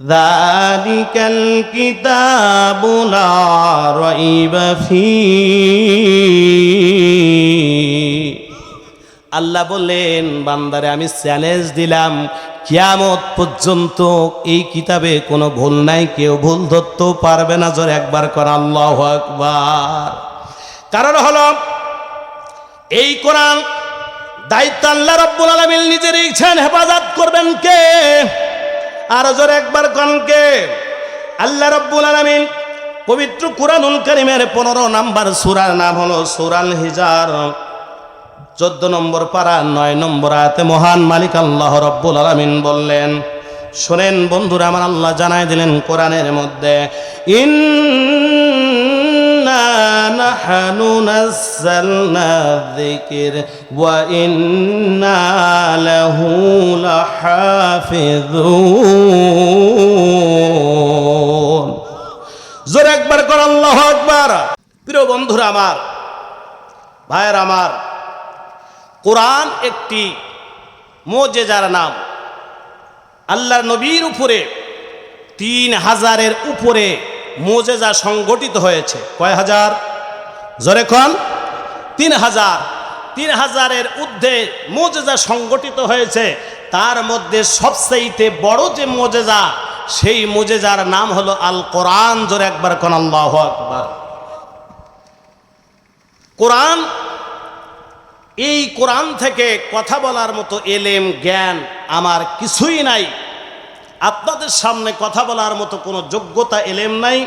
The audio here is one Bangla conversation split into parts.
ذلك الكتاب لا ريب فيه আল্লাহ বললেন বান্দারে আমি চ্যালেঞ্জ দিলাম কিয়ামত পর্যন্ত এই কিতাবে কোনো ভুল নাই কেউ ভুল ধরতেও পারবে না জোর একবার কর আল্লাহ আকবার কারণ হলো এই কোরআন দায়িত্ব আল্লাহ রব্বুল আলমিন নিজের ইচ্ছেন হেফাজত করবেন কে আর জোর একবার কনকে আল্লাহ রব্বুল আলমিন পবিত্র কুরানুল করিমের পনেরো নাম্বার সুরার নাম হলো সুরাল হিজার। চোদ্দ নম্বর পাড়া নয় নম্বর আয়াতে মহান মালিক আল্লাহ রব্বুল আলমিন বললেন, শোনেন বন্ধুরা, আমার আল্লাহ জানাই দিলেন কোরআনের মধ্যে ইন্না নাযালনা যিকির, ওয়া ইন্না লাহু লাহাফিজুন। জোরে একবার কর, আল্লাহু আকবার। প্রিয় বন্ধুরা আমার, ভাইয়ের আমার, কোরআন একটি মোজেজার নাম। আল্লাহ নবীর উপরে, তিন হাজারের উপরে মোজেজা সংগঠিত হয়েছে। কয় হাজার? জোরে কন। তিন হাজার। তিন হাজারের ঊর্ধ্বে মোজেজা সংগঠিত হয়েছে। তার মধ্যে সবচেয়ে বড় যে মোজেজা, সেই মোজেজার নাম হলো আল কোরআন। জোরে একবার কন, আল্লাহ আকবার। কোরআন, এই কোরআন থেকে কথা বলার মতো এলেম, জ্ঞান আমার কিছুই নাই। আপনাদের সামনে কথা বলার মতো কোনো যোগ্যতা, এলেম নাই।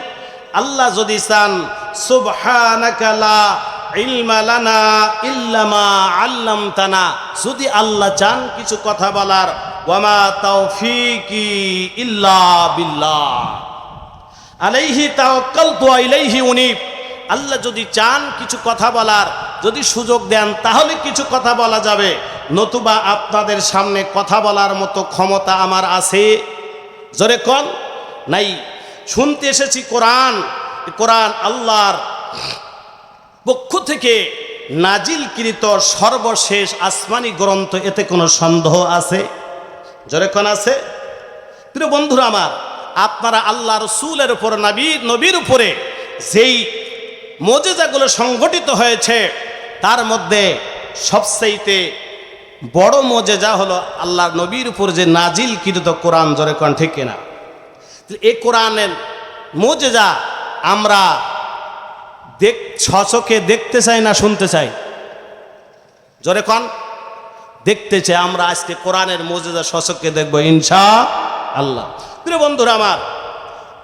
আল্লাহ যদি চান, সুবহানাকা লা ইলমা লানা ইল্লামা আল্লামতানা। যদি আল্লাহ চান কিছু কথা বলার, ওয়ামা তাওফিকি ইল্লা বিল্লাহ। আলাইহি তাওয়াক্কালতু ওয়া ইলাইহি উনীব। আল্লাহ যদি চান কিছু কথা বলার, যদি সুযোগ দেন, তাহলে কিছু কথা বলা যাবে। নতুবা আপনাদের সামনে কথা বলার মতো ক্ষমতা আমার আছে। জোরে কন। নাই, শুনতে এসেছি কোরআন। কোরআন আল্লাহর পক্ষ থেকে নাজিলকৃত সর্বশেষ আসমানি গ্রন্থ, এতে কোনো সন্দেহ আছে? জোরে কন আছে? প্রিয় বন্ধুরা আমার, আপনারা আল্লাহ রসুলের উপর নবীর নবীর উপরে যেই মজেজাগুলো সংগঠিত হয়েছে, তার মধ্যে সবচাইতে বড় মজেজা হলো আল্লাহ নবীর উপর যে নাজিল কৃত কোরআন জোরে কোন ঠিক কিনা? এ কোরআনের মজেজা আমরা দেখ ছচকে দেখতে চাই না শুনতে চাই। জোরে কন? দেখতে চাই আমরা আজকে কোরআনের মজেজা শশককে দেখব ইনশা আল্লাহ প্রিয় বন্ধুরা আমার,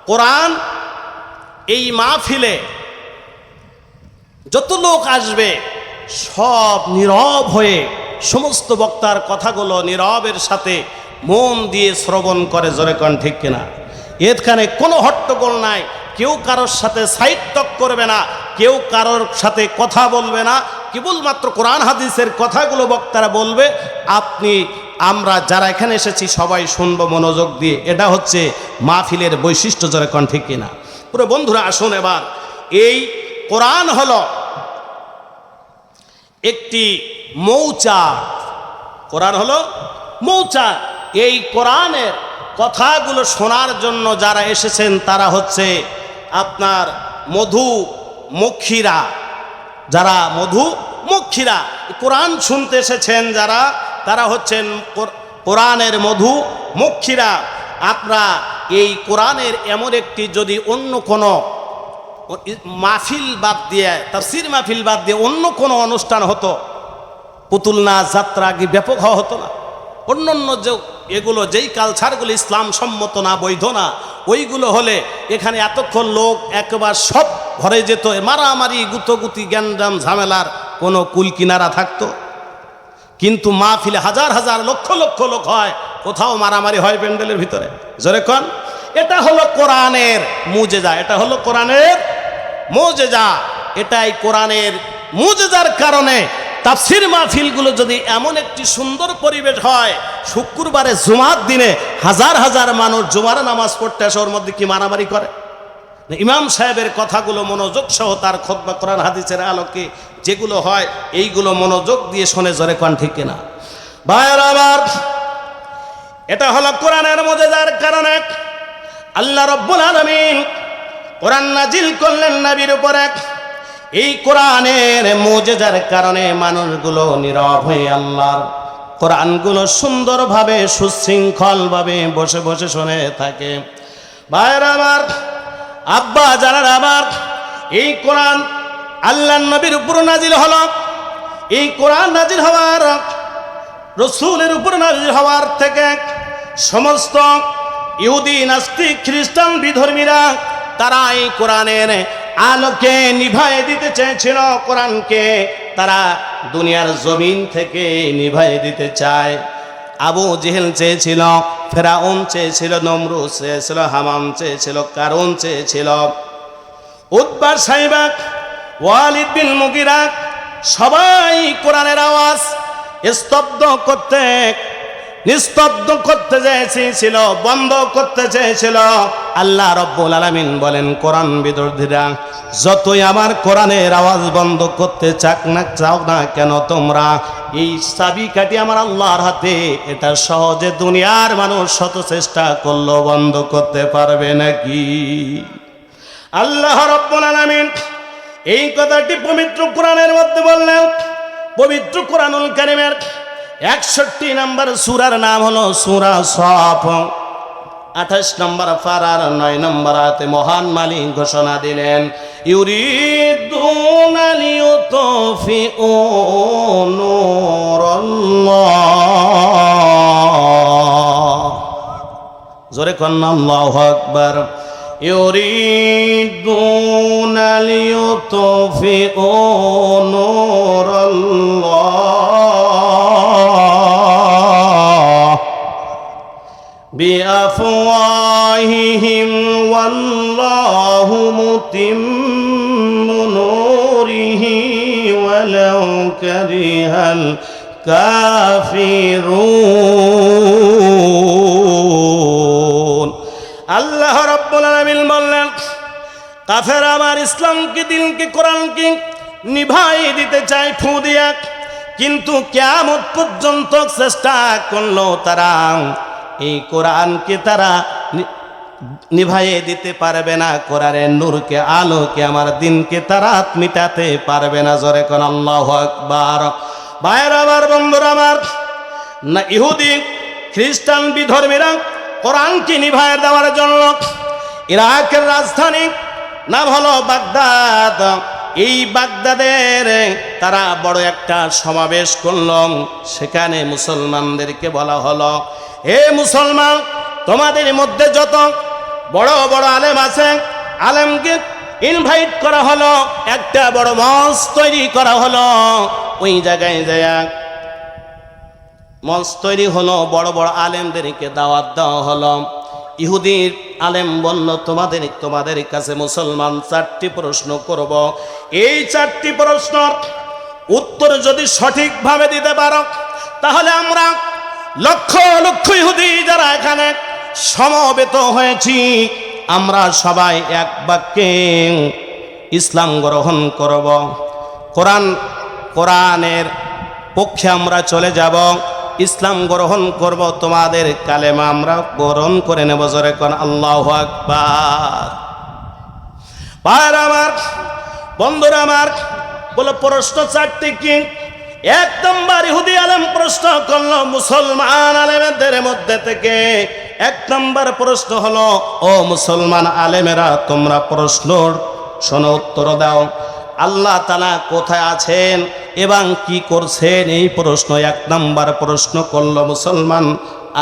কোরআন এই মাহফিলে যত লোক আসবে সব নীরব হয়ে সমস্ত বক্তার কথাগুলো নীরবের সাথে মন দিয়ে শ্রবণ করে জোরে কন, ঠিক কিনা? এখানে কোনো হট্টগোল নাই। কেউ কারোর সাথে সাহিত্যক করবে না, কেউ কারোর সাথে কথা বলবে না। কেবলমাত্র কোরআন হাদিসের কথাগুলো বক্তারা বলবে, আপনি, আমরা যারা এখানে এসেছি সবাই শুনব মনোযোগ দিয়ে। এটা হচ্ছে মাহফিলের বৈশিষ্ট্য, জোরে কন, ঠিক কিনা? পুরো বন্ধুরা, আসুন এবার। এই কোরআন হলো একটি মৌচাক। কোরআন হলো মৌচাক। এই কোরআনের কথাগুলো শোনার জন্য যারা এসেছেন, তারা হচ্ছে আপনার মধু মক্ষীরা যারা মধু মক্ষীরা কোরআন শুনতে এসেছেন যারা, তারা হচ্ছেন কোর- কোরআনের মধু মক্ষীরা আপনারা এই কোরআনের এমন একটি যদি অন্য কোনো মাহফিল বাদ দিয়ে, তাফসির মাহফিল বাদ দিয়ে অন্য কোনো অনুষ্ঠান হতো। পুতুল নাচ যাত্রা কি ব্যাপক হওয়া হতো না। অন্য অন্য যে এগুলো, যেই কালচারগুলো ইসলাম সম্মত না, বৈধ না, ওইগুলো হলে এখানে এতক্ষণ লোক একবার সব ভরে যেত মারামারি, গুতগুতি, গ্যান্ডাম, ঝামেলার কোনো কুল কিনারা থাকতো। কিন্তু মাহফিলে হাজার হাজার লক্ষ লক্ষ লোক হয়, কোথাও মারামারি হয় প্যান্ডেলের ভিতরে। জোরে কন, এটা হলো কোরআনের মুজেজা, এটা হলো কোরআনের মুজেজা, এটাই কোরআনের মুজেজার কারণে। তাফসির মাহফিলগুলো যদি এমন একটি সুন্দর পরিবেশ হয়, শুক্রবারে জুমার দিনে হাজার হাজার মানুষ জুমার নামাজ পড়তে আসে ওর মধ্যে কি মারামারি করে? ইমাম সাহেবের কথাগুলো মনোযোগ সহ তার খোদবা কোরআন হাদিসের আলোকে যেগুলো হয়, এইগুলো মনোযোগ দিয়ে শোনে জরে কন, ঠিক কিনা? ভাইয়ের আবার এটা হলো কোরআনের মধ্যে যার কারণে। আল্লাহ রব্বুল আলমিন কোরআন নাজিল করলেন নবীর উপরে। এই কোরআনের মোজেজার কারণে মানুষগুলো নীরব হয়ে আল্লাহর কোরআনগুলো সুন্দরভাবে, সুশৃঙ্খলভাবে বসে বসে শুনে থাকে। ভাইয়ের আমার, আব্বা জানার আমার, এই কোরআন আল্লাহ নবীর উপর নাজিল হলো। এই কোরআন নাজিল হওয়ার, রসুলের উপর নাজিল হওয়ার থেকে সমস্ত ইহুদি, নাস্তিক, খ্রিস্টান, বিধর্মীরা তারা এই কোরআনের আলোকে নিভাই দিতে চেয়েছিল কোরআনকে, তারা দুনিয়ার জমিন থেকে নিভাই দিতে চায়। আবু জেহেল চেয়েছিল, ফেরাউন চেয়েছিল নমরু চেয়েছিল, হামাম চেয়েছিল কারণ চেয়েছিল। উদ্বার সাহেবাক ওয়ালিদ বিন মুগিরাক সবাই কোরআনের আওয়াজ স্তব্ধ করতে নিস্তব্ধ করতে চেয়েছিল, বন্ধ করতে চেয়েছিল। আল্লাহ রব্বুল আলামিন বলেন, কোরআন বিরোধীরা যতই আমার কোরআনের আওয়াজ বন্ধ করতে চাক না, চাও না কেন তোমরা? এই চাবিকাঠি আমার আল্লাহর হাতে, এটা সহজে দুনিয়ার মানুষ শত চেষ্টা করলেও বন্ধ করতে পারবে নাকি? আল্লাহ রব্বুল আলামিন এই কথাটি পবিত্র কোরআনের মধ্যে বললেন। পবিত্র কোরআনুল কারিমের একষট্টি নম্বর সুরার নাম হলো সুরা সফ আঠাশ নম্বর ফারার নয় নম্বর আতে মহান মালিক ঘোষণা দিলেন ইউরিদুন লিউতফিউ নূরাল্লাহ জোরে কন্যা আল্লাহু আকবার يريدون ليطفئوا نور الله بأفواههم والله متم نوره ولو كره الكافرون আল্লাহ রব্বুল আলামিন বললেন কাফের আমার ইসলামকে দিনকে কোরআনকে নিভাই দিতে চায় ফু দিয়া কিন্তু কেমন পর্যন্ত চেষ্টা করলো তারা এই কোরআনকে তারা নিভাইয়ে দিতে পারবে না। কোরআনের নূরকে, আলোকে, আমার দিনকে তারা মিটাতে পারবে না। জোরে কোন আল্লাহ আকবার। ভাইয়ের, আমার বন্ধুরা, আমার না ইহুদি, খ্রিস্টান, বিধর্মীরা কোরআনকে নিভায় দেওয়ার জন্য ইরাকের রাজধানী নাম হলো বাগদাদ। এই বাগদাদের তারা বড় একটা সমাবেশ করল। সেখানে মুসলমানদেরকে বলা হলো হে মুসলমান, তোমাদের মধ্যে যত বড় বড় আলেম আছে, আলেমকে ইনভাইট করা হলো, একটা বড় মঞ্চ তৈরি করা হলো। ওই জায়গায় যায় মঞ্চ তৈরি হলো, বড় বড় আলেমদেরকে দাওয়াত দেওয়া হলো। ইহুদির আলেম বলল, তোমাদের তোমাদের কাছে মুসলমান চারটি প্রশ্ন করব। এই চারটি প্রশ্ন উত্তর যদি সঠিকভাবে দিতে পারো, তাহলে আমরা লক্ষ লক্ষ ইহুদি যারা এখানে সমবেত হয়েছি, আমরা সবাই এক বাক্যে ইসলাম গ্রহণ করব। কোরআন, কোরআনের পক্ষে আমরা চলে যাব। ইসলাম গ্রহণ করব, তোমাদের কালেমা আমরা গ্রহণ করে নেব জোরে কোন আল্লাহ আকবার। ভাইয়ের আমার, বন্ধুরা আমার, বলে প্রশ্ন চারটি কি? এক নম্বর ইহুদি আলেম প্রশ্ন করল, মুসলমান আলেমেদের মধ্যে থেকে এক নম্বর প্রশ্ন হলো, ও মুসলমান আলেমেরা, তোমরা প্রশ্ন শোনো, উত্তর দাও। আল্লাহ তালা কোথায় আছেন এবং কি করছেন? এই প্রশ্ন এক নম্বর প্রশ্ন করল মুসলমান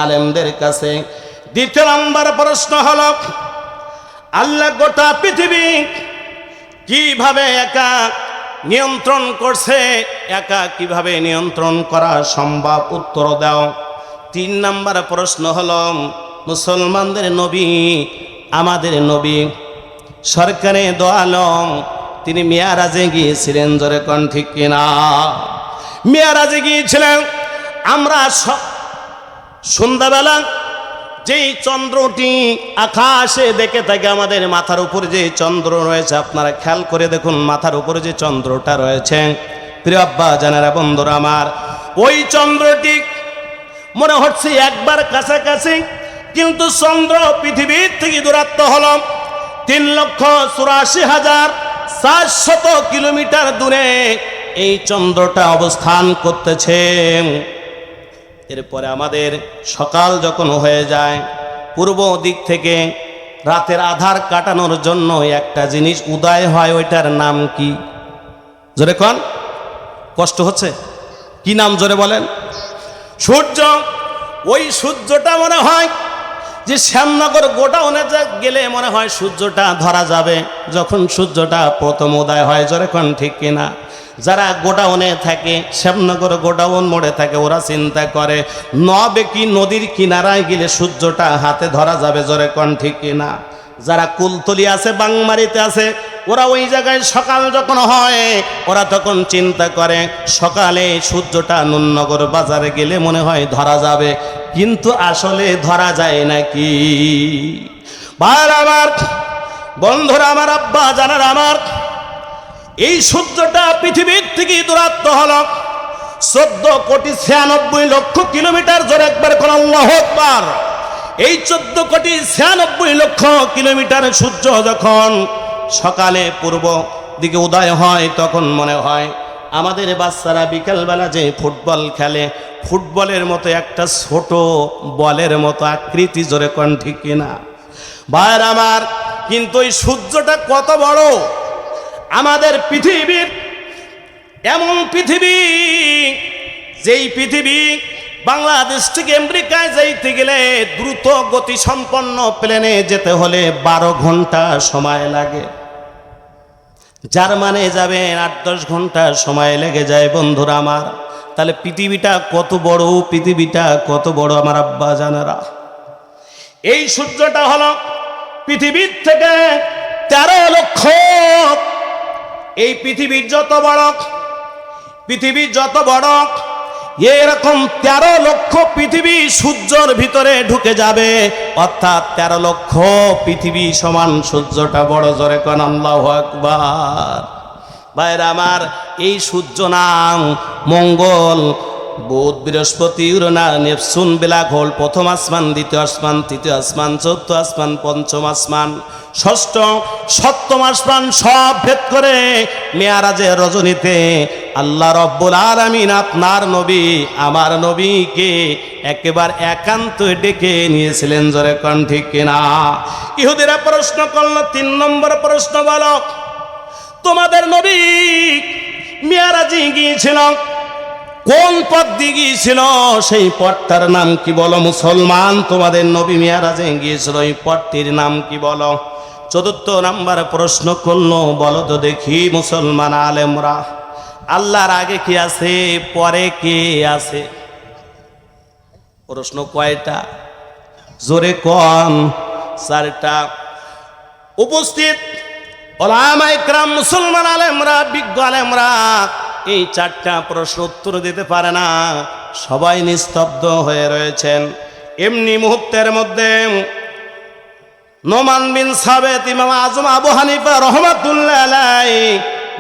আলেমদের কাছে। দ্বিতীয় নম্বর প্রশ্ন হল, আল্লাহ গোটা পৃথিবী কীভাবে একা নিয়ন্ত্রণ করছে, একা কীভাবে নিয়ন্ত্রণ করা সম্ভব? উত্তর দাও। তিন নাম্বার প্রশ্ন হল, মুসলমানদের নবী, আমাদের নবী, সরকারে দোয়ালম তিনি মেয়ারাজে গিয়েছিলেন জোরে কন ঠিক কিনা? মেয়ারাজে গিয়েছিলেন। আমরা সন্ধ্যাবেলা যেই চন্দ্রটি আকাশে দেখে থাকে আমাদের মাথার উপরে যে চন্দ্র রয়েছে, আপনারা খেয়াল করে দেখুন মাথার উপরে যে চন্দ্রটা রয়েছে। প্রিয় আব্বা জানারা, বন্ধুরা আমার, ওই চন্দ্রটি মনে হচ্ছে একবার কাছাকাছি, কিন্তু চন্দ্র পৃথিবীর থেকে দূরত্ব হল তিন লক্ষ চুরাশি হাজার চারশত কিলোমিটার দূরে এই চন্দ্রটা অবস্থান করতেছে। এরপরে আমাদের সকাল যখন হয়ে যায়, পূর্ব দিক থেকে রাতের আধার কাটানোর জন্য একটা জিনিস উদয় হয়, ওইটার নাম কি? জোরে কন, কষ্ট হচ্ছে? কি নাম জোরে বলেন? সূর্য, ওই সূর্যটা মনে হয় যে শ্যামনগর গোডাউনে যা গেলে মনে হয় সূর্যটা ধরা যাবে, যখন সূর্যটা প্রথম উদয় হয়, জোরে কন ঠিক কিনা? যারা গোডাউনে থাকে, শ্যামনগর গোডাউন মোড়ে থাকে, ওরা চিন্তা করে, নবে কি নদীর কিনারায় গেলে সূর্যটা হাতে ধরা যাবে জোরে কন ঠিক কিনা? যারা কুলতলি আছে, বাংমারিতে আছে, ওরা ওই জায়গায় সকাল যখন হয়, ওরা তখন চিন্তা করে, সকালে সূর্যটা নুননগর বাজারে গেলে মনে হয় ধরা যাবে। কিন্তু আসলে ধরা যায় নাকি? ভাইর আমার বন্ধুরা আমার, আব্বা জানার আমার এই সূর্যটা পৃথিবীর থেকে দূরাত্ম হল চোদ্দ কোটি ছিয়ানব্বই লক্ষ কিলোমিটার জোরে একবার কোন আকবার। এই চোদ্দ কোটি ছিয়ানব্বই লক্ষ কিলোমিটার সূর্য যখন সকালে পূর্ব দিকে উদয় হয়, তখন মনে হয় আমাদের বাচ্চারা বিকালবেলা যে ফুটবল খেলে, ফুটবলের মতো একটা ছোট বলের মতো আকৃতি জোরে কন ঠিক কিনা। ভাইয়ের আমার, কিন্তু এই সূর্যটা কত বড়? আমাদের পৃথিবীর এমন পৃথিবী, যেই পৃথিবী বাংলাদেশ থেকে আমেরিকায় যাইতে গেলে দ্রুত গতি সম্পন্ন প্লেনে যেতে হলে বারো ঘণ্টা সময় লাগে। জার্মানে যাবেন, আট দশ ঘণ্টা সময় লেগে যায় বন্ধুরা আমার। তাহলে পৃথিবীটা কত বড়, পৃথিবীটা কত বড় আমার আব্বা জানারা? এই সূর্যটা হলো পৃথিবীর থেকে তেরো লক্ষ এই পৃথিবীর যত বড়ক, পৃথিবীর যত বড়ক, এরকম তেরো লক্ষ পৃথিবী সূর্যর ভিতরে ঢুকে যাবে। অর্থাৎ তেরো লক্ষ পৃথিবী সমান সূর্যটা বড় জোরে কন, আল্লাহ আকবার। ভাইরা আমার, এই সূর্য নাম মঙ্গল বুধ বৃহস্পতি উরনা নেপসুন বেলাঘোল প্রথম আসমান, দ্বিতীয় আসমান, তৃতীয় আসমান, চতুর্থ আসমান, পঞ্চম আসমান, ষষ্ঠ, সপ্তম আসমান সব ভেদ করে মেয়ারাজে রজনীতে আল্লাহ রব্বুল আলামিন আপনার নবী, আমার নবীকে একেবার একান্ত ডেকে নিয়েছিলেন জোরে কন ঠিক কিনা? ইহুদিরা প্রশ্ন করল, তিন নম্বর প্রশ্ন বলো, তোমাদের নবী মেয়ারাজি গিয়েছিল? কোন পথ দিয়ে গিয়েছিল সেই পথটার নাম কি বলো মুসলমান? তোমাদের নবী মেয়ারাজে গিয়েছিল, এই পথটির নাম কি বলো? চতুর্থ নাম্বার প্রশ্ন করল, বলো তো দেখি মুসলমান আলেমরা, আল্লাহর আগে কি আছে, পরে কে আছে? প্রশ্ন কয়টা? জোরে কন, চারটা। উপস্থিত ওলামা ইকরাম মুসলমান আলেমরা, বিজ্ঞ আলেমরা এই চারটা প্রশ্ন উত্তর দিতে পারে না। সবাই নিস্তব্ধ হয়ে রয়েছেন। এমনি মুহূর্তের মধ্যে নোমান বিন সাবেত, ইমাম আজম আবু হানিফা রহমাতুল্লাহ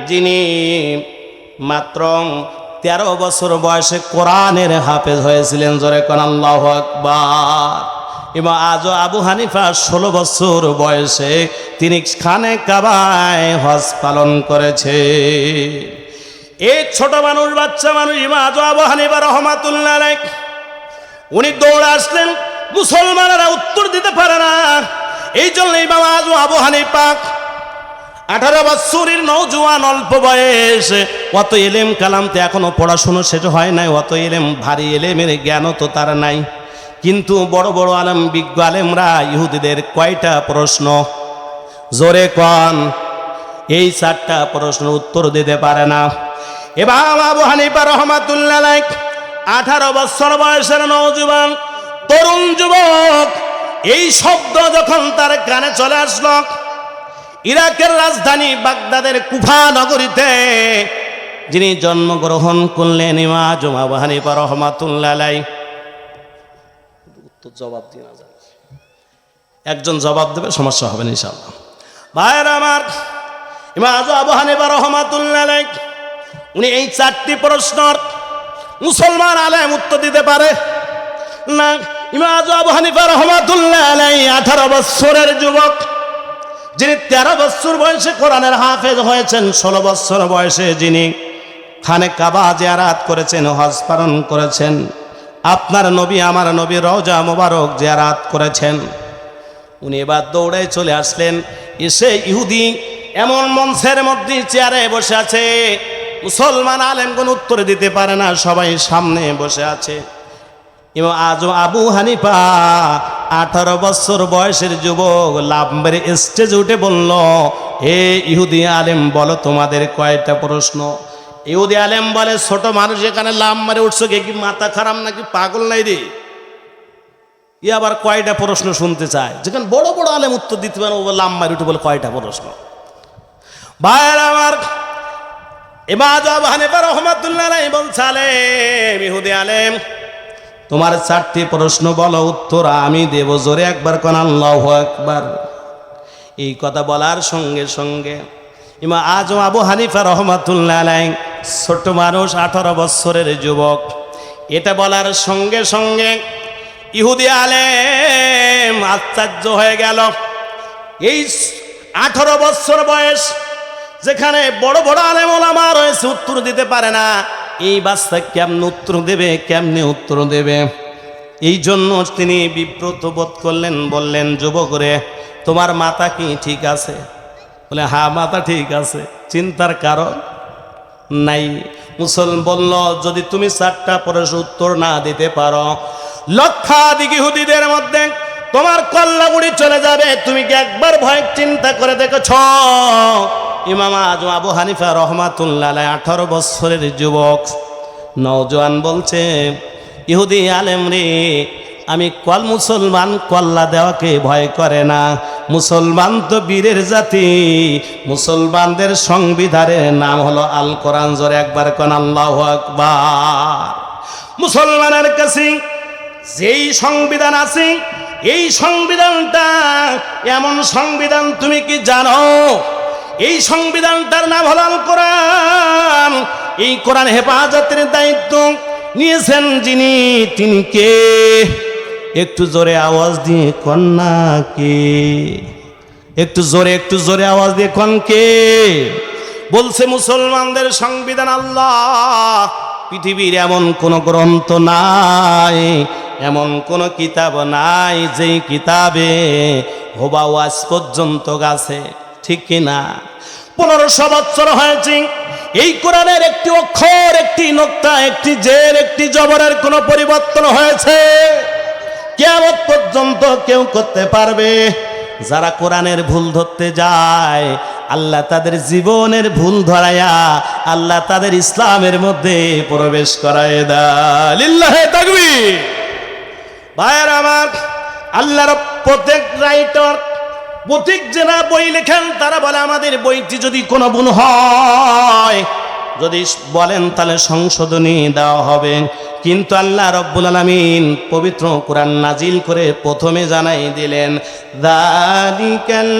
যিনি মাত্র তেরো বছর বয়সে কোরআনের হাফেজ হয়েছিলেন। জোরে আল্লাহ আকবার। এবং আজও আবু হানিফা ষোলো বছর বয়সে তিনি খানে কাবায় হজ পালন করেছে। এই ছোট মানুষ, বাচ্চা মানুষ ইমা আজও আবু হানিফা রহমাতুল্লাহ উনি দৌড়ে আসলেন। মুসলমানেরা উত্তর দিতে পারে না। এই জন্য ইমাম আজও আবু হানিফা আঠারো বৎসরের নৌজওয়ান অল্প বয়স, অত এলেম কালামতে এখনও পড়াশুনো শেষ হয় নাই, অত এলেম, ভারী এলেমের জ্ঞানও তো তার নাই। কিন্তু বড় বড় আলেম, বিজ্ঞ আলেমরা, ইহুদিদের কয়টা প্রশ্ন? জোরে কন, এই চারটা প্রশ্ন উত্তর দিতে পারে না। এবার আবু হানিফা রহমাতুল্লাহ আঠারো বছর বয়সের নৌজওয়ান তরুণ যুবক, এই শব্দ যখন তার কানে চলে আসলো, ইরাকের রাজধানী বাগদাদের কুফা নগরীতে যিনি জন্মগ্রহণ করলেন ইমা জমা বাহানিপা রহমাতুল্লাহ জবাব দিয়ে না একজন জবাব দেবে, সমস্যা হবে না ইনশাল্লাহ ভাইয়ের আমার ইমা আবু হানিফা রহমাতুল্লাহ উনি এই চারটি প্রশ্নর মুসলমান আলেম উত্তর দিতে পারে। না, ইমাম আবু হানিফা রহমাতুল্লাহ আলাই আঠারো বছরের যুবক, যিনি তেরো বছর বয়সে কোরআনের হাফেজ হয়েছেন, ষোলো বছর বয়সে যিনি খানে কাবা জিয়ারাত করেছেন, হজ পালন করেছেন, আপনার নবী, আমার নবী রওজা মোবারক জিয়ারাত করেছেন। উনি এবার দৌড়ে চলে আসলেন, এসে ইহুদি এমন মঞ্চের মধ্যে চেয়ারে বসে আছে। মুসলমান আলেম কোন উত্তর দিতে পারে না, সবাই সামনে বসে আছে। এবং আজও আবু হানিফা আঠারো বছর বয়সের যুবক লাভ স্টেজে উঠে বলল হে ইহুদি আলেম, বলো তোমাদের কয়টা প্রশ্ন? ইহুদি আলেম বলে, ছোট মানুষ এখানে লাভ মারে উঠছো কে? কি মাথা খারাপ নাকি? পাগল নাই রে? ই আবার কয়টা প্রশ্ন শুনতে চায়? যেখানে বড় বড় আলেম উত্তর দিতে পারে ও লাভ মারি উঠে বলে কয়টা প্রশ্ন? ভাইয়ের আমার আলেম তোমার চারটি প্রশ্ন বলো, উত্তর আমি দেব জোরে একবার কোন একবার এই কথা বলার সঙ্গে সঙ্গে ইমা আজ আবু হানিফা রহমাতুল্লাহ আলাই ছোট্ট মানুষ, আঠারো বৎসরের যুবক, এটা বলার সঙ্গে সঙ্গে ইহুদি আলেম আশ্চর্য হয়ে গেল। এই আঠারো বৎসর বয়স যেখানে বড় বড় আলেম রয়েছে, উত্তর দিতে পারে না। এই বাচ্চা কেমনে উত্তর দেবে, কেমনে উত্তর দেবে? এই জন্য তিনি বিব্রত বোধ করলেন, বললেন, যুবক রে, তোমার মাথা কি ঠিক আছে? বলে হা মাথা ঠিক আছে, চিন্তার কারণ নাই। মুসল বলল, যদি তুমি চারটা প্রশ্ন উত্তর না দিতে পারো, লক্ষাধিক ইহুদিদের মধ্যে তোমার কল্লাগুড়ি চলে যাবে। তুমি কি একবার ভয়, চিন্তা করে দেখেছ? ইমাম আজম আবু হানিফা রহমাতুল্লাহ আঠারো বছরের যুবক। নওজোয়ান বলছে, ইহুদি আলেম রে আমি কল মুসলমান কল্লা দেওয়াকে ভয় করে না। মুসলমান তো বীরের জাতি, মুসলমানদের সংবিধানের নাম হলো আল কোরআন জোরে একবার কন, আল্লাহ আকবার। মুসলমানের কাছে যেই সংবিধান আছে, এই সংবিধানটা, এমন সংবিধান তুমি কি জানো? এই সংবিধানটার নাম হল কোরআন। এই কোরআন হেফাজতের দায়িত্ব নিয়েছেন যিনি, তিনি কে? একটু জোরে আওয়াজ দিয়ে কন্যা কে? একটু জোরে একটু জোরে আওয়াজ দিয়ে কন কে? বলছে মুসলমানদের সংবিধান আল্লাহ, পৃথিবীর এমন কোন গ্রন্থ নাই, এমন কোন কিতাব নাই যেই কিতাবে হোবা ওয়াজ পর্যন্ত গাছে। ঠিক কিনা? পনেরোশো বছর হয়েছে। এই কোরআনের একটি অক্ষর, একটি নোক্তা, একটি জের, একটি জবরের কোনো পরিবর্তন হয়েছে। কেমন পর্যন্ত কেউ করতে পারবে। যারা কোরআনের ভুল ধরতে যায়, আল্লাহ তাদের জীবনের ভুল ধরায়া আল্লাহ তাদের ইসলামের মধ্যে প্রবেশ করায় দাল্লাহে থাকবি ভাইয়ের আমার আল্লাহর প্রত্যেক রাইটার প্রত্যেক যারা বই লেখেন, তারা বলে, আমাদের বইটি যদি কোনো ভুল হয়, যদি বলেন তাহলে সংশোধনী দেওয়া হবে। কিন্তু আল্লাহ রব্বুল আলমিন পবিত্র কোরআন নাজিল করে প্রথমে জানাই দিলেন দালিকাল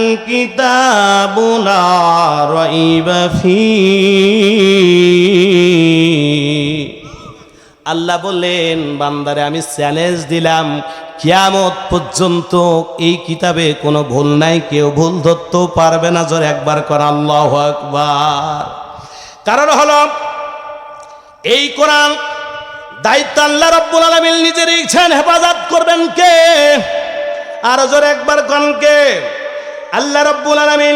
ফী আল্লাহ বললেন, বান্দারে, আমি চ্যালেঞ্জ দিলাম। কিয়ামত পর্যন্ত এই কিতাবে কোনো ভুল নাই, কেউ ভুল ধরতেও পারবে না। জোর একবার কর, আল্লাহ আকবার। কারণ হলো, এই কোরআন দায়িত্ব আল্লাহ রব্বুল আলমিন নিজের ইচ্ছেন হেফাজত করবেন কে? আর জোর একবার কন কে? আল্লাহ রব্বুল আলমিন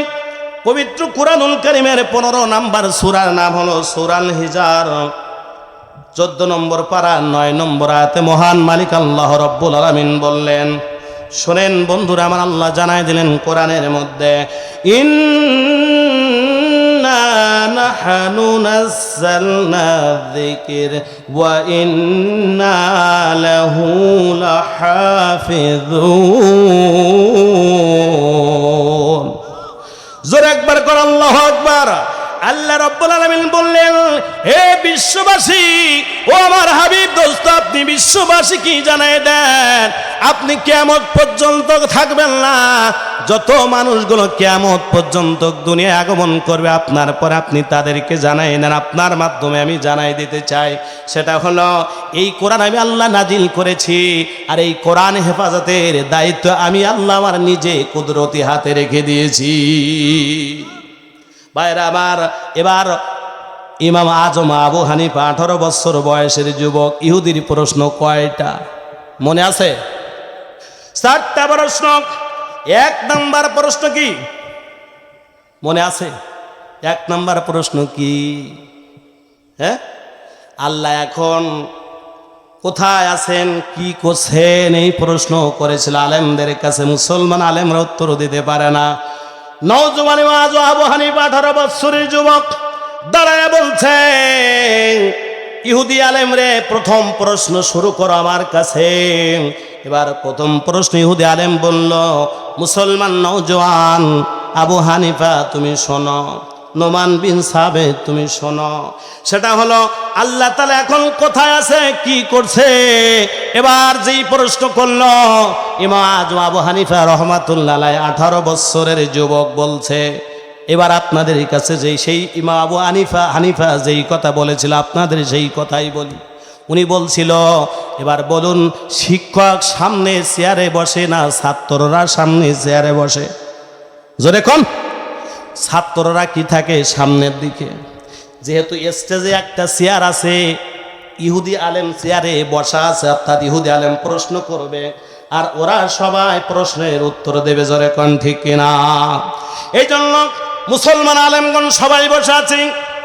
পবিত্র কোরআনুল করিমের পনেরো নাম্বার সুরার নাম হলো সুরাল হিজার। চোদ্দ নম্বর পারা নয় নম্বর আয়াতে মহান মালিক আল্লাহ রব্বুল আলমিন বললেন, শোনেন বন্ধুরা, আমার আল্লাহ জানাই দিলেন কোরআনের মধ্যে নাহানু নাযালনা যিকির ওয়া ইন্না লাহু লাহাফিযুন জোরে একবার কর, আল্লাহ আকবার। আল্লাহ রব্বুল আলামিন বললেন, হে বিশ্ববাসী, ও আমার হাবিব দোস্ত, আপনি বিশ্ববাসী কি জানাই দেন, আপনি কেমন পর্যন্ত থাকবেন না। যত মানুষগুলো কেমন পর্যন্ত দুনিয়ায় আগমন করবে, আপনার পরে আপনি তাদেরকে জানাই দেন আপনার মাধ্যমে আমি জানাই দিতে চাই। সেটা হলো, এই কোরআন আমি আল্লাহ নাজিল করেছি, আর এই কোরআন হেফাজতের দায়িত্ব আমি আল্লাহ আমার নিজে কুদরতি হাতে রেখে দিয়েছি। বাইরে আবার এবার ইমাম আজম আবু হানিফা আঠারো বছর বয়সের যুবক, ইহুদির প্রশ্ন কয়টা? মনে আছে? চারটা প্রশ্ন। এক নাম্বার প্রশ্ন কি? মনে আছে? এক নাম্বার প্রশ্ন কি? হ্যাঁ? আল্লাহ এখন কোথায় আছেন, কি করছেন, এই প্রশ্ন করেছিল আলেমদের কাছে। মুসলমান আলেমরা উত্তর দিতে পারে না। নৌজওয়ানি আজ আবু হানিফা আঠারো বৎসরের যুবক দাঁড়ায় বলছে, ইহুদি আলেম রে প্রথম প্রশ্ন শুরু করো আমার কাছে। এবার প্রথম প্রশ্ন ইহুদি আলেম বলল, মুসলমান নৌজওয়ান আবু হানিফা তুমি শোনো। নোমান বিন সাবে তুমি শোনো। সেটা হলো, আল্লাহ তালা এখন কোথায় আছে, কি করছে? এবার যেই প্রশ্ন করল ইমা আজম আবু হানিফা রহমাতুল্লাহ আঠারো বৎসরের যুবক বলছে, এবার আপনাদের কাছে যেই, সেই ইমা আবু হানিফা হানিফা যেই কথা বলেছিল, আপনাদের সেই কথাই বলি। উনি বলছিল, এবার বলুন, শিক্ষক সামনে চেয়ারে বসে না ছাত্ররা সামনে চেয়ারে বসে? জোরে কন। ছাত্ররা কি থাকে সামনের দিকে? যেহেতু স্টেজে একটা চেয়ার আছে, ইহুদি আলেম চেয়ারে বসা আছে, অর্থাৎ ইহুদি আলেম প্রশ্ন করবে, আর ওরা সবাই প্রশ্নের উত্তর দেবে জরে কন ঠিক কিনা? এই জন্য মুসলমান আলেমগণ সবাই বসে আছে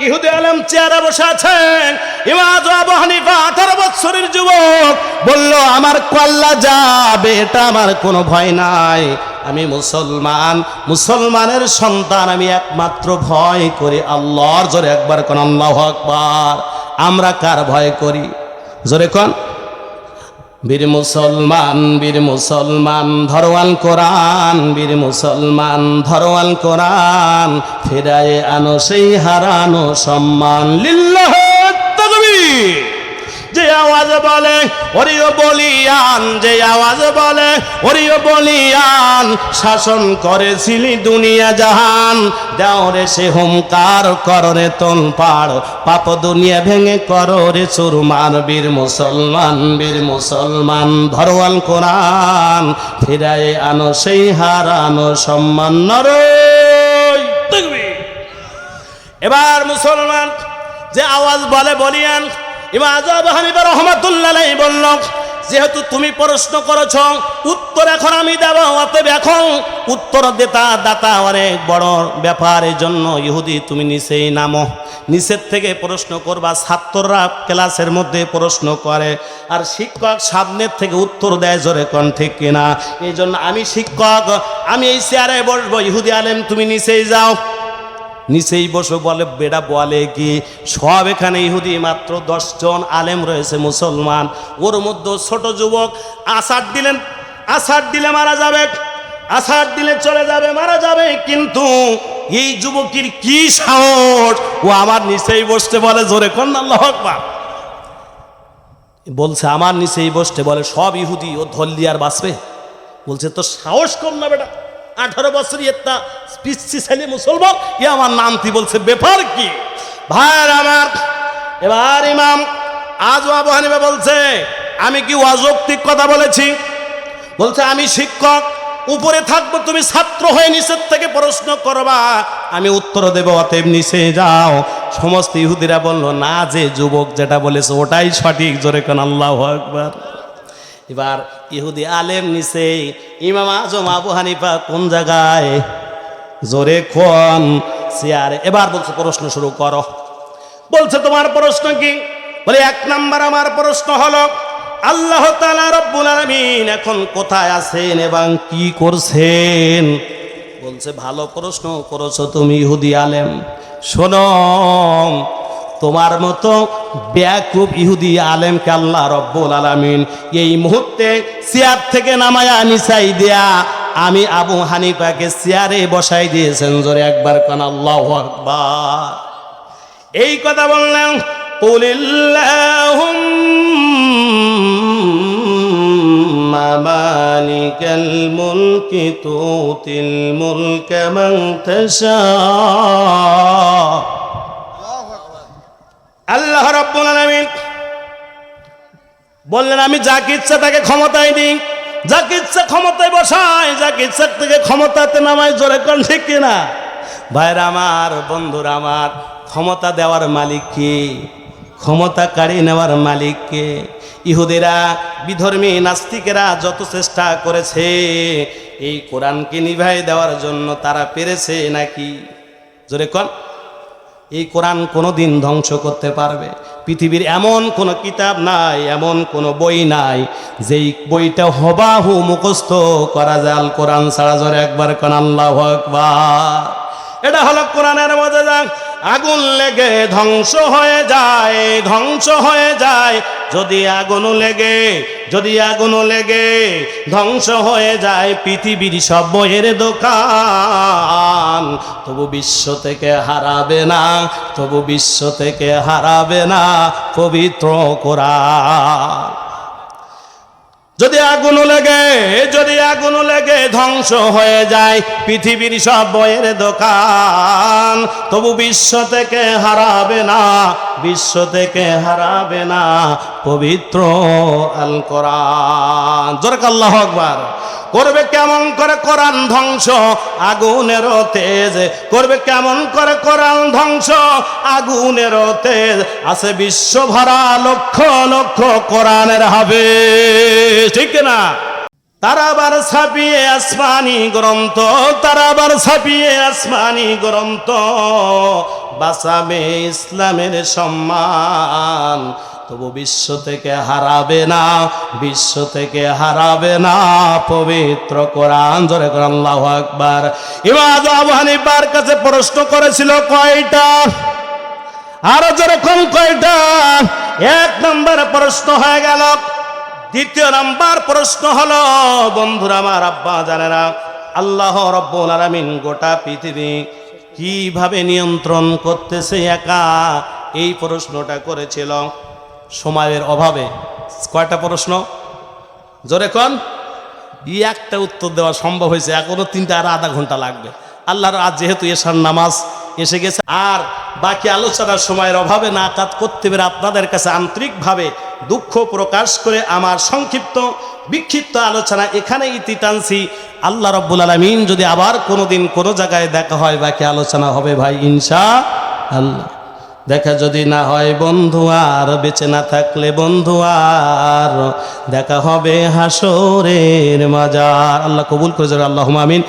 ইহুদি আলম চেয়ারে বসে আছেন। ইমাজ আবু হানিফা আঠারো বছরের যুবক বলল, আমার কল্লা যাবে, এটা আমার কোনো ভয় নাই। আমি মুসলমান, মুসলমানের সন্তান, আমি একমাত্র ভয় করি আল্লাহর। জোরে একবার কোন, আল্লাহ আকবার। আমরা কার ভয় করি? জোরে কোন। বীর মুসলমান বীর মুসলমান ধরওয়াল কোরআন, বীর মুসলমান ধরওয়াল কোরআন, ফেরায় আনো সেই হারানো সম্মান, লিল্লাহ তাকবীর। যে আওয়াজ বলে ওরিও বলিয়ান যে আওয়াজ বলে ওরিও বলিয়ান শাসন করেছিলি দুনিয়া জাহান। দাও রে সে হুমকার কররে তন পাড় পাপ দুনিয়া ভেঙে করো রে চুরমার বীর মুসলমান বীর মুসলমান ধরওয়াল কোরআন ফিরায়ে আনো সেই হারানো সম্মান তাকবীর। এবার মুসলমান যে আওয়াজ বলে বলিয়ান রহমাতুল্লাহ বলল, যেহেতু তুমি প্রশ্ন করেছ, উত্তর এখন আমি দেব, অতএব এখন উত্তর দেতা দাতা অনেক বড় ব্যাপার এই জন্য ইহুদি তুমি নিচেই নামো। নিচের থেকে প্রশ্ন করবা, ছাত্ররা ক্লাসের মধ্যে প্রশ্ন করে, আর শিক্ষক সামনের থেকে উত্তর দেয় জোরে কন, ঠিক কিনা? এই জন্য আমি শিক্ষক, আমি এই চেয়ারে বসবো, ইহুদি আলেম, তুমি নিচেই যাও। নিচেই বসে, বলে বেটা বলে কি? সব এখানে ইহুদি, মাত্র দশজন আলেম রয়েছে, মুসলমান। ওর মধ্যে ছোট যুবক আষাঢ় দিলেন আষাঢ় দিলে মারা যাবে আষাঢ় দিলে চলে যাবে, মারা যাবে, কিন্তু এই যুবকের কি সাহস? ও আমার নিচেই বসতে বলে, জোরে কন্যা, আল্লাহ বলছে, আমার নিচেই বসতে বলে, সব ইহুদি, ও ধল্লি আর বাঁচবে? বলছে তো সাহস কম না, বেটা। আঠারো বছর একটা পিচ্ছি ছেলে মুসলমান ই আমার নামটি বলছে ব্যাপার কি? ভাইয়ের আমার, এবার ইমাম আজ আবু বলছে, আমি কি অযৌক্তিক কথা বলেছি? বলছে, আমি শিক্ষক, উপরে থাকব, তুমি ছাত্র হয়ে নিচের থেকে প্রশ্ন করবা। আমি উত্তর দেব, অতএব নিচে যাও। সমস্ত ইহুদিরা বলল, না যে যুবক যেটা বলেছে, ওটাই সঠিক। জোরে কোন আল্লাহ একবার এবার ইহুদি আলেম নিচে ইমাম আজম আবু হানিফা কোন জায়গায়? জোরে কোন চেয়ারে এবার বলছে, প্রশ্ন শুরু করো। বলছে, তোমার প্রশ্ন কি? বলে, এক নাম্বার আমার প্রশ্ন হলো, আল্লাহ তাআলা রব্বুল আলামিন এখন কোথায় আছেন এবং কি করছেন? বলছে, ভালো প্রশ্ন করেছ তুমি ইহুদি আলেম। শোনো তোমার মতো ব্যাকুব ইহুদি আলেমকে আল্লাহ রব্বুল আলামিন এই মুহূর্তে চেয়ার থেকে নামায়া নিচাই দেয়া আমি আবু হানিফাকে চেয়ারে বসাই দিয়েছেন জোরে একবার কান আল্লাহ আকবার এই কথা বললেন قل مالك الملك تؤتي الملك من تشاء আল্লাহ রাব্বুল আলামিন বললেন, আমি যাকে ইচ্ছা তাকে ক্ষমতায় দিই। যাকে ইচ্ছা ক্ষমতায় বসাই, যাকে ইচ্ছা থেকে ক্ষমতাতে নামায় জোরে কন ঠিক কিনা ভাইরা আমার, বন্ধুরা আমার, ক্ষমতা দেওয়ার মালিক কে? ক্ষমতা কাড়ি নেওয়ার মালিক কে? ইহুদেরা, বিধর্মী, নাস্তিকেরা যত চেষ্টা করেছে, এই কোরআনকে নিভাই দেওয়ার জন্য তারা পেরেছে নাকি? জোরে কন। এই কোরআন কোনো দিন ধ্বংস করতে পারবে। পৃথিবীর এমন কোনো কিতাব নাই, এমন কোনো বই নাই, যেই বইটা হবাহু মুখস্থ করা যাল কোরআন সারা জোরে একবার কোন, আল্লাহ আকবার। এটা হলো কোরআনের মজা যাক আগুন লেগে ধ্বংস হয়ে যায়, ধ্বংস হয়ে যায়। যদি আগুন লেগে, যদি আগুন লেগে, ধ্বংস হয়ে যায় পৃথিবীর সব বইয়ের দোকান। তবু বিশ্ব থেকে হারাবে না, তবু বিশ্ব থেকে হারাবে না পবিত্র কোরআন। যদি আগুন লেগে, যদি আগুন লেগে ধ্বংস হয়ে যায় পৃথিবীর সব বইয়ের দোকান, তবু বিশ্ব থেকে হারাবে না, বিশ্ব থেকে হারাবে না পবিত্র আল কোরআন জোরকাল্লাহ আকবার। করবে কেমন করে কোরআন ধ্বংস? আগুনের তেজ। করবে কেমন করে কোরআন ধ্বংস? আগুনের তেজ। আছে বিশ্ব ভরা লক্ষ লক্ষ কোরআনের হবে ঠিক না? তারা আবার ছাপিয়ে আসমানি গ্রন্থ, তারা আবার ছাপিয়ে আসমানি গ্রন্থ। বাঁচাবে ইসলামের সম্মান। তবু বিশ্ব থেকে হারাবে না, বিশ্ব থেকে হারাবে না। পবিত্র কোরআন ধরে আল্লাহ আকবার। ইমাদ আবু হানিফার কাছে প্রশ্ন করেছিল, কয়টা? আরও যেরকম কয়টা? এক নম্বর প্রশ্ন হয়ে গেল। দ্বিতীয় নাম্বার প্রশ্ন হলো, বন্ধুরা আমার আব্বা জানে না আল্লাহ রব্বুল আলামিন গোটা পৃথিবী কীভাবে নিয়ন্ত্রণ করতেছে একা? এই প্রশ্নটা করেছিল। সময়ের অভাবে। কয়টা প্রশ্ন? জোরে কন। ই একটা উত্তর দেওয়া সম্ভব হয়েছে। এখনও তিনটা আর আধা ঘণ্টা লাগবে। আল্লাহর আজ যেহেতু এশার নামাজ এসে গেছে, আর বাকি আলোচনার সময়ের অভাবে না কাজ করতে পেরে আপনাদের কাছে আন্তরিকভাবে দুঃখ প্রকাশ করে আমার সংক্ষিপ্ত, বিক্ষিপ্ত আলোচনা এখানে ইতি টানছি। আল্লাহ রব্বুল আলমিন যদি আবার কোনো দিন কোনো জায়গায় দেখা হয়, বাকি আলোচনা হবে ভাই ইনশা আল্লাহ দেখা যদি না হয় বন্ধু আর বেঁচে না থাকলে বন্ধু আর, দেখা হবে হাসরের মাজার। আল্লাহ কবুল করে আল্লাহ আমিন।